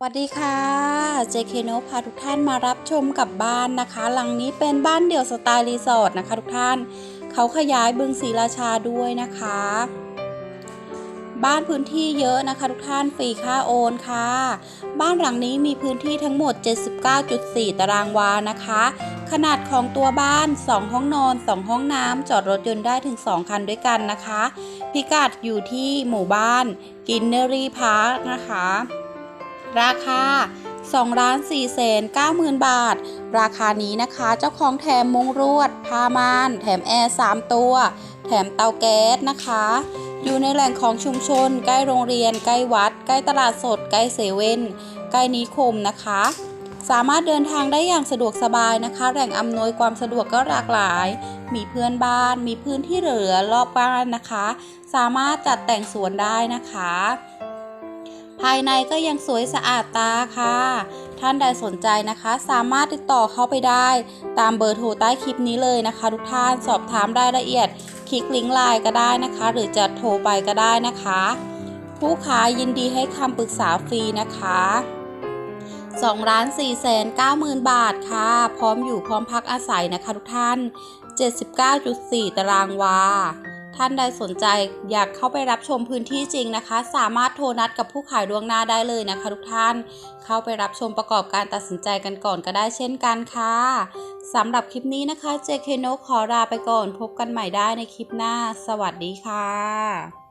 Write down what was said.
สวัสดีค่ะ JK n o พาทุกท่านมารับชมกับบ้านนะคะ หลังนี้เป็นบ้านเดี่ยวสไตล์รีสอร์ทนะคะทุกท่าน เขาขยายบึงศรีราชาด้วยนะคะ บ้านพื้นที่เยอะนะคะทุกท่านฟรีค่าโอนค่ะ บ้านหลังนี้มีพื้นที่ทั้งหมด 79.4 ตารางวานะคะ ขนาดของตัวบ้าน 2 ห้องนอน 2 ห้องน้ำจอดรถยนต์ได้ถึง 2 คันด้วยกันนะคะ พิกัดอยู่ที่หมู่บ้านกินเนอรี่พาร์คนะคะ ราคา2ล้าน4แสน9หมื่นบาท ราคานี้นะคะเจ้าของแถมมุงรวดผ้ามานแถมแอร์ 3 ตัว แถมเตาแก๊สนะคะ อยู่ในแหล่งของชุมชน ใกล้โรงเรียน ใกล้วัด ใกล้ตลาดสด ใกล้เซเว่น ใกล้นิคมนะคะ สามารถเดินทางได้อย่างสะดวกสบายนะคะ แหล่งอำนวยความสะดวกก็หลากหลาย มีเพื่อนบ้าน มีพื้นที่เหลือรอบบ้านนะคะ สามารถจัดแต่งสวนได้นะคะ ภายในก็ยังสวยสะอาดตาค่ะ ท่านใดสนใจนะคะ สามารถติดต่อเข้าไปได้ ตามเบอร์โทรใต้คลิปนี้เลยนะคะ ทุกท่านสอบถามรายละเอียด คลิกลิงก์ไลน์ก็ได้นะคะ หรือจะโทรไปก็ได้นะคะ ผู้ขายยินดีให้คำปรึกษาฟรีนะคะ2ล้าน4แสน9หมื่นบาทค่ะ พร้อมอยู่พร้อมพักอาศัยนะคะทุกท่าน 79.4 ตารางวา ท่านใดสนใจอยากเข้าไปรับชมพื้นที่จริงนะคะ สามารถโทรนัดกับผู้ขายดวงหน้าได้เลยนะคะ ทุกท่านเข้าไปรับชมประกอบการตัดสินใจกันก่อนก็ได้เช่นกันค่ะสำหรับคลิปนี้นะคะ JK n o ขอลาไปก่อนพบกันใหม่ได้ในคลิปหน้า สวัสดีค่ะ